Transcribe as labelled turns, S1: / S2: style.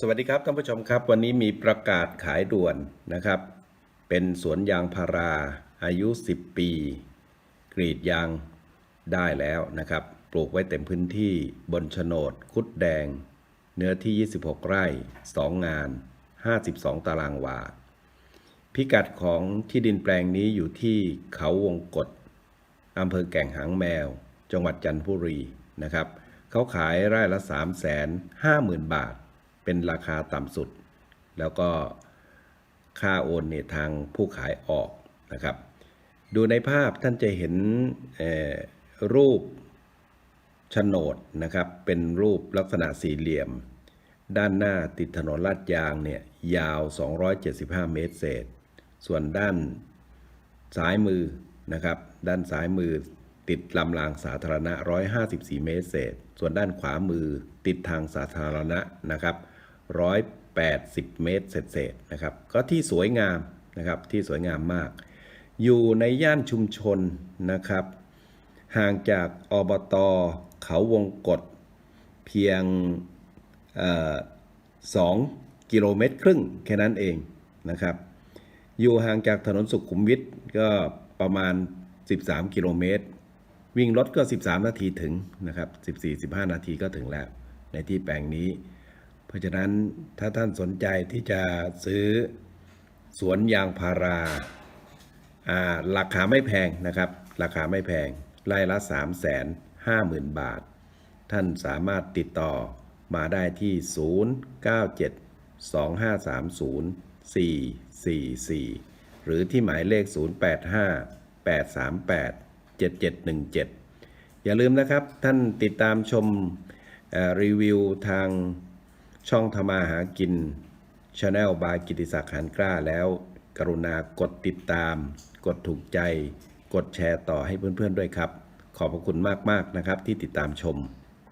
S1: สวัสดีครับท่านผู้ชมครับ วันนี้มีประกาศขายด่วนนะครับ เป็นสวนยางพาราอายุ 10 ปี กรีดยางได้แล้วนะครับ ปลูกไว้เต็มพื้นที่บนโฉนด คุดแดง เนื้อที่ 26 ไร่ 2 งาน 52 ตารางวา พิกัดของที่ดินแปลงนี้อยู่ที่เขาวงกฏอำเภอแก่งหางแมว จังหวัดจันทบุรีนะครับ เขาขายไร่ละ 3 5 0 0 0 0 บาท เป็นราคาต่ำสุด แล้วก็ค่าโอนเนี่ยทางผู้ขายออกนะครับ ดูในภาพท่านจะเห็นรูปโฉนดนะครับ เป็นรูปลักษณะสี่เหลี่ยม ด้านหน้าติดถนนลาดยางเนี่ยยาว 275 เมตรเศษ ส่วนด้านซ้ายมือนะครับ ด้านซ้ายมือติดลำรางสาธารณะ 154 เมตรเศษ ส่วนด้านขวามือติดทางสาธารณะนะครับ 180 เมตรเศษๆนะครับ ก็ที่สวยงามนะครับ ที่สวยงามมาก อยู่ในย่านชุมชนนะครับ ห่างจากอบตเขาวงกฏเพียงสองกิโลเมตรครึ่งแค่นั้นเองนะครับ อยู่ห่างจากถนนสุขุมวิทก็ประมาณ 13 กิโลเมตร วิ่งรถก็ 13 นาทีถึงนะครับ 14-15 นาทีก็ถึงแล้ว ในที่แปลงนี้ เพราะฉะนั้นถ้าท่านสนใจที่จะซื้อสวนยางพาราอ่าราคาไม่แพงนะครับ ราคาไม่แพงไร่ละ3 5 0 0 0 0 บาท ท่านสามารถติดต่อมาได้ที่ 097 2530 444 หรือที่หมายเลข 085 838 7717 อย่าลืมนะครับ ท่านติดตามชมรีวิวทาง ช่องธรรมาหากินชาแนลบายกิติศักดิ์หันกล้าแล้ว กรุณากดติดตาม กดถูกใจ กดแชร์ต่อให้เพื่อนๆด้วยครับ ขอบพระคุณมากๆนะครับที่ติดตามชม